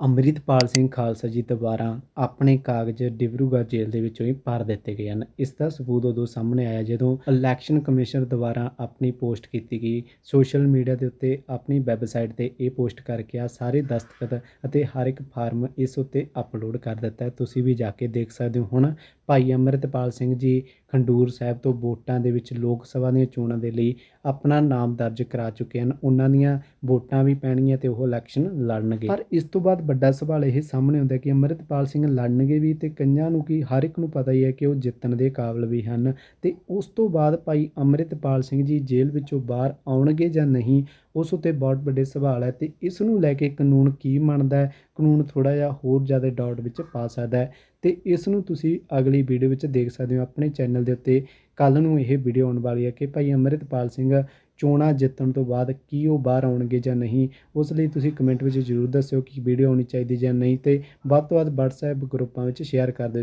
ਅੰਮ੍ਰਿਤਪਾਲ ਸਿੰਘ ਖਾਲਸਾ ਜੀ ਦੁਆਰਾ ਆਪਣੇ ਕਾਗਜ਼ ਡਿਬਰੂਗੜ੍ਹ ਜੇਲ੍ਹ ਦੇ ਵਿੱਚੋਂ ਹੀ ਭਰ ਦਿੱਤੇ ਗਏ ਹਨ। ਇਸ ਦਾ ਸਬੂਤ ਉਦੋਂ ਸਾਹਮਣੇ ਆਇਆ ਜਦੋਂ ਇਲੈਕਸ਼ਨ ਕਮਿਸ਼ਨ ਦੁਆਰਾ ਆਪਣੀ ਪੋਸਟ ਕੀਤੀ ਗਈ। ਸੋਸ਼ਲ ਮੀਡੀਆ ਦੇ ਉੱਤੇ ਆਪਣੀ ਵੈੱਬਸਾਈਟ ਤੇ ਇਹ ਪੋਸਟ ਕਰਕੇ ਆ, ਸਾਰੇ ਦਸਤਖਤ ਅਤੇ ਹਰ ਇੱਕ ਫਾਰਮ ਇਸ ਉੱਤੇ ਅਪਲੋਡ ਕਰ ਦਿੱਤਾ ਤੁਸੀਂ ਵੀ ਜਾ ਕੇ ਦੇਖ ਸਕਦੇ ਹੋ ਹੁਣ ਭਾਈ ਅੰਮ੍ਰਿਤਪਾਲ ਸਿੰਘ ਜੀ ਖੰਡੂਰ ਸਾਹਿਬ ਤੋਂ ਵੋਟਾਂ ਦੇ ਵਿੱਚ ਲੋਕ ਸਭਾ ਦੀਆਂ ਚੋਣਾਂ ਦੇ ਲਈ ਆਪਣਾ ਨਾਮ ਦਰਜ ਕਰਾ ਚੁੱਕੇ ਹਨ। ਉਹਨਾਂ ਦੀਆਂ ਵੋਟਾਂ ਵੀ ਪੈਣਗੀਆਂ ਤੇ ਉਹ ਇਲੈਕਸ਼ਨ ਲੜਨਗੇ। ਪਰ ਇਸ ਤੋਂ ਬਾਅਦ ਵੱਡਾ ਸਵਾਲ ਇਹ ਸਾਹਮਣੇ ਆਉਂਦਾ ਕਿ ਅੰਮ੍ਰਿਤਪਾਲ ਸਿੰਘ ਲੜਨਗੇ ਵੀ ਤੇ ਕਈਆਂ ਨੂੰ ਕੀ ਹਰ ਇੱਕ ਨੂੰ ਪਤਾ ਹੀ ਹੈ ਕਿ ਉਹ ਜਿੱਤਣ ਦੇ ਕਾਬਿਲ ਵੀ ਹਨ। ਤੇ ਉਸ ਤੋਂ ਬਾਅਦ ਭਾਈ ਅੰਮ੍ਰਿਤਪਾਲ ਸਿੰਘ ਜੀ ਜੇਲ੍ਹ ਵਿੱਚੋਂ ਬਾਹਰ ਆਉਣਗੇ ਜਾਂ ਨਹੀਂ, ਉਸ ਉੱਤੇ ਬਹੁਤ ਵੱਡੇ ਸਵਾਲ ਹੈ ਤੇ ਇਸ ਨੂੰ ਲੈ ਕੇ ਕਾਨੂੰਨ ਕੀ ਮੰਨਦਾ ਹੈ? ਕਾਨੂੰਨ ਥੋੜਾ ਜਿਹਾ ਹੋਰ ਜ਼ਿਆਦਾ ਡਾਊਟ ਵਿੱਚ ਪਾ ਸਕਦਾ ਹੈ। ਤੇ ਇਸ ਨੂੰ ਤੁਸੀਂ ਅਗਲੀ ਵੀਡੀਓ ਵਿੱਚ ਦੇਖ ਸਕਦੇ ਹੋ। ਆਪਣੇ ਚੈਨਲ ਦੇ ਉੱਤੇ ਕੱਲ ਨੂੰ ਇਹ ਵੀਡੀਓ ਆਉਣ ਵਾਲੀ ਹੈ ਕਿ ਭਾਈ ਅੰਮ੍ਰਿਤਪਾਲ ਸਿੰਘ ਚੋਣਾਂ ਜਿੱਤਣ ਤੋਂ ਬਾਅਦ ਕੀ ਉਹ ਬਾਹਰ ਆਉਣਗੇ ਜਾਂ ਨਹੀਂ, ਉਸ ਲਈ ਤੁਸੀਂ ਕਮੈਂਟ ਵਿੱਚ ਜ਼ਰੂਰ ਦੱਸਿਓ ਕਿ ਵੀਡੀਓ ਆਉਣੀ ਚਾਹੀਦੀ ਜਾਂ ਨਹੀਂ। ਤੇ ਵੱਧ ਤੋਂ ਵੱਧ WhatsApp ਗਰੁੱਪਾਂ ਵਿੱਚ ਸ਼ੇਅਰ ਕਰ ਦਿਓ।